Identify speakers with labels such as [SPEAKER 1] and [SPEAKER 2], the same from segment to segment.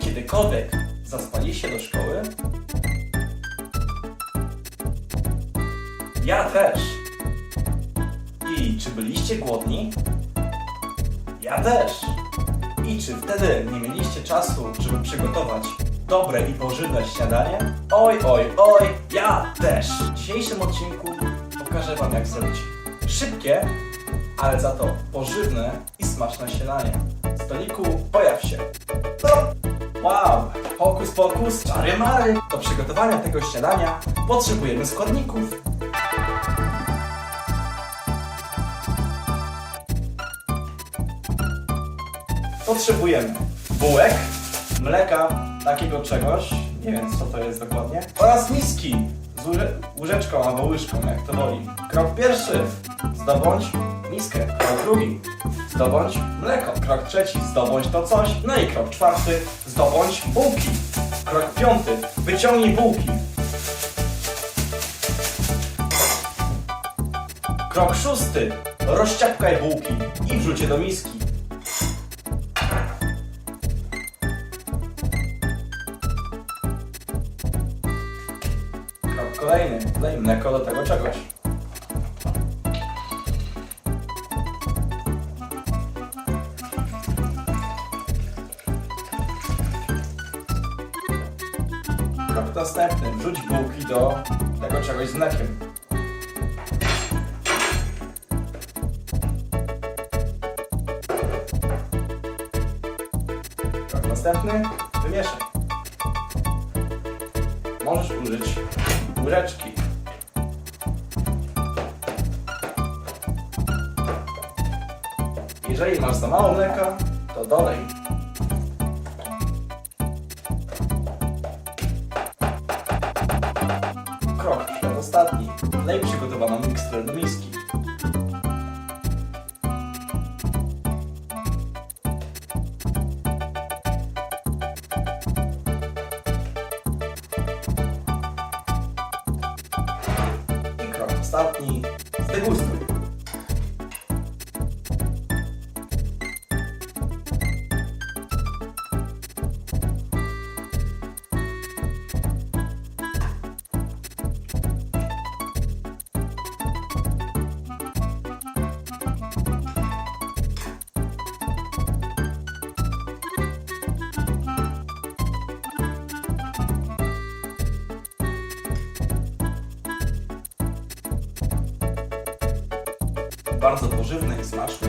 [SPEAKER 1] Kiedykolwiek zaspaliście do szkoły? Ja też. I czy byliście głodni? Ja też. I czy wtedy nie mieliście czasu, żeby przygotować dobre i pożywne śniadanie? Oj, oj, oj, ja też. W dzisiejszym odcinku pokażę Wam jak zrobić szybkie, ale za to pożywne i smaczne śniadanie. Stoliku, pojaw się. Wow! Hokus pokus, czary mary! Do przygotowania tego śniadania potrzebujemy składników. Potrzebujemy bułek, mleka, takiego czegoś, nie wiem co to jest dokładnie, oraz miski z łyże, łyżeczką albo łyżką, jak to woli. Krok pierwszy, zdobądź miskę. Krok drugi, zdobądź mleko. Krok trzeci, zdobądź to coś. No i krok czwarty, zdobądź bułki. Krok piąty, wyciągnij bułki. Krok szósty, rozciapkaj bułki i wrzuć je do miski. Kolejny. Daj mleko do tego czegoś. Krok następny. Wrzuć bułki do tego czegoś z mlekiem. Krok następny. Wymieszaj. Możesz użyć łyżeczki. Jeżeli masz za mało mleka, to dolej. Krok przedostatni. Lej przygotowaną miksturę do miski. I Bardzo pożywny i smaczny.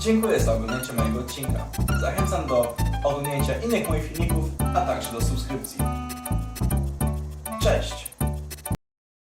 [SPEAKER 1] Dziękuję za oglądanie mojego odcinka. Zachęcam do oglądnięcia innych moich filmików, a także do subskrypcji. Cześć!